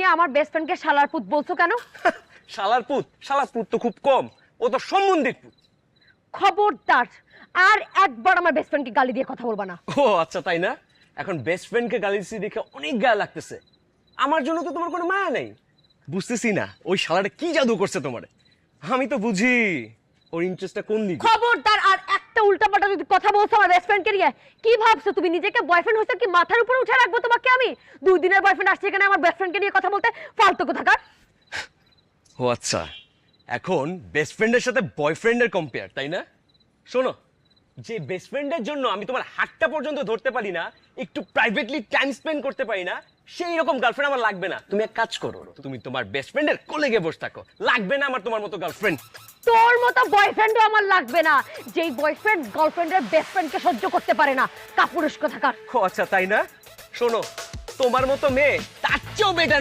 তুমি আমার বেস্ট ফ্রেন্ডকে শালার পুত বলছো কেন? শালার পুত শালার পুত তো খুব কম। ও তো সম্বন্ধিত পুত। খবরদার। আর একবার আমার বেস্ট ফ্রেন্ডকে গালি দিয়ে কথা বলবা না। ও আচ্ছা তাই না? এখন বেস্ট ফ্রেন্ডকে গালি দিচ্ছি দেখে অনেক গায়ে লাগতেছে। আমার জন্য তো তোমার কোনো মায়া নেই। বুঝতেছি না ওই শালাটা কি জাদু করছে তোমার? আমি তো বুঝি ওর ইন্টারেস্টটা কোন দিকে? খবরদার আর যদি কথা বলছো আমার বেস্ট ফ্রেন্ডকে নিয়ে? কি ভাবছ? তুমি নিজেকে বয়ফ্রেন্ড কি মাথার উপরে উঠে রাখব তোমাকে আমি? দুই দিনের বয়ফ্রেন্ড আসছে এখানে আমার বেস্ট ফ্রেন্ডকে নিয়ে কথা বলতে? ফালতু ও আচ্ছা এখন বেস্ট ফ্রেন্ডের সাথে বয়ফ্রেন্ডের কম্পেয়ার তাই না? শোনো, যে বেস্ট ফ্রেন্ডের জন্য আমি তোমার হাতটা পর্যন্ত ধরতে পারি না, একটু প্রাইভেটলি টাইম স্পেন্ড করতে পারি না, সেই রকম গার্লফ্রেন্ড আমার লাগবে না। তুমি এক কাজ করো, তুমি তোমার বেস্ট ফ্রেন্ডের কোলে গিয়ে বসে থাকো। লাগবে না আমার তোমার মতো গার্লফ্রেন্ড তোর মতো বয়ফ্রেন্ডও আমার লাগবে না। যেই বয়ফ্রেন্ড গার্লফ্রেন্ডের বেস্ট ফ্রেন্ডকে সহ্য করতে পারে না, কাপুরুষ কোথাকার। ও আচ্ছা তাই না? শোনো, তোমার মতো মেয়ে, তার চেয়েও বেটার